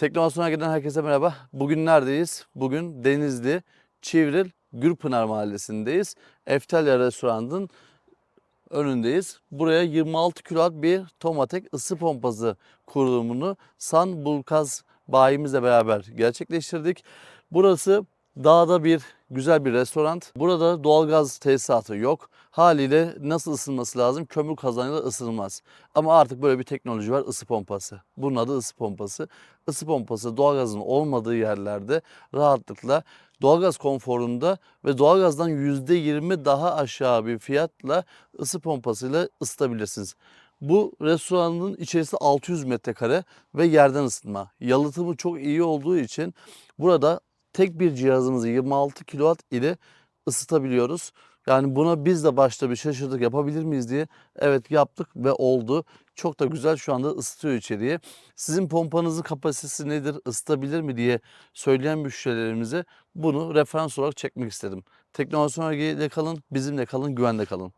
Teknovasyon'a giden herkese merhaba. Bugün neredeyiz? Bugün Denizli, Çivril, Gürpınar Mahallesi'ndeyiz. Eftelya Restoran'ın önündeyiz. Buraya 26 kW bir Tomatek ısı pompası kurulumunu San Bulkaz bayimizle beraber gerçekleştirdik. Burası dağda bir güzel bir restoran. Burada doğalgaz tesisatı yok. Haliyle nasıl ısınması lazım? Kömür kazanıyla ısınmaz. Ama artık böyle bir teknoloji var ısı pompası. Bunun adı ısı pompası. Isı pompası doğalgazın olmadığı yerlerde rahatlıkla doğalgaz konforunda ve doğalgazdan %20 daha aşağı bir fiyatla ısı pompasıyla ısıtabilirsiniz. Bu restoranın içerisi 600 metrekare ve yerden ısıtma. Yalıtımı çok iyi olduğu için burada tek bir cihazımızı 26 kW ile ısıtabiliyoruz. Yani buna biz de başta bir şaşırdık yapabilir miyiz diye. Evet yaptık ve oldu. Çok da güzel şu anda ısıtıyor içeriye. Sizin pompanızın kapasitesi nedir, ısıtabilir mi diye söyleyen müşterilerimize bunu referans olarak çekmek istedim. Teknolojisiyle kalın, bizimle kalın, güvende kalın.